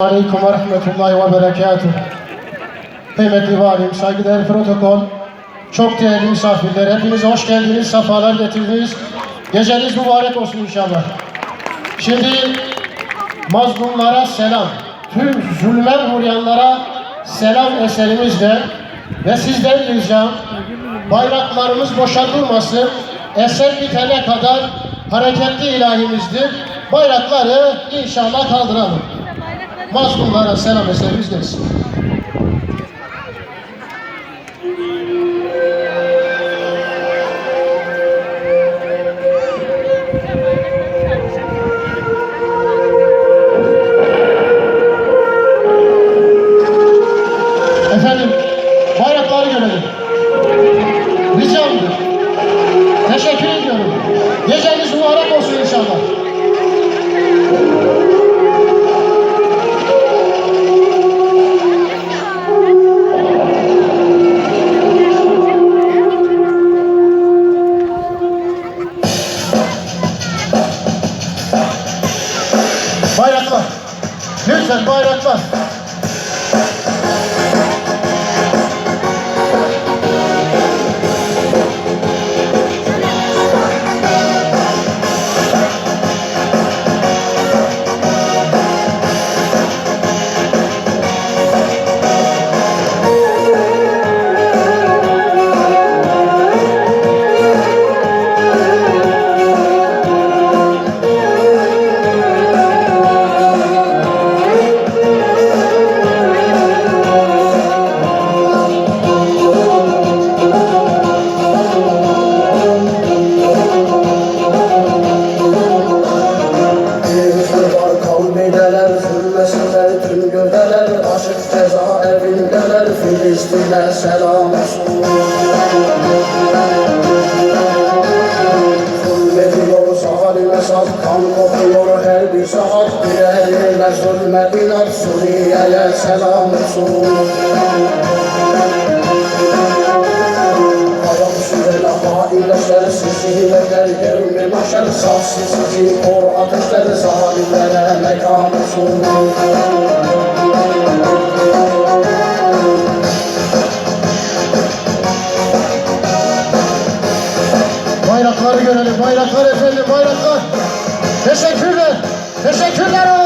Aleyküm ve rahmetullahi ve berekatuhu. Kıymetli valim, saygıdeğer protokol, çok değerli misafirler, hepiniz hoş geldiniz, sefalar getirdiniz. Geceniz mübarek olsun inşallah. Şimdi mazlumlara selam, tüm zulme uğrayanlara selam eserimizle ve sizden ricam bayraklarımız boşaltılmasın, eser bitene kadar hareketli ilahimizdir. Bayrakları inşallah kaldıralım. Mazlumlara selam eserimiz gelsin. Efendim, bayrakları görelim. Lütfen bayraklar. Filistin'e selam olsun. Zulmediyor zalim Esad, kan kokuyor her bir saat. Direnirler zulme inat, Suriye'ye selam olsun. Faileşler sizi bekler Yevmi maşer? Sahsi sizi kor ateşler Zalimlere mekan olsun Bayrakları görelim. Bayraklar efendim, bayraklar. Teşekkürler. Teşekkürler.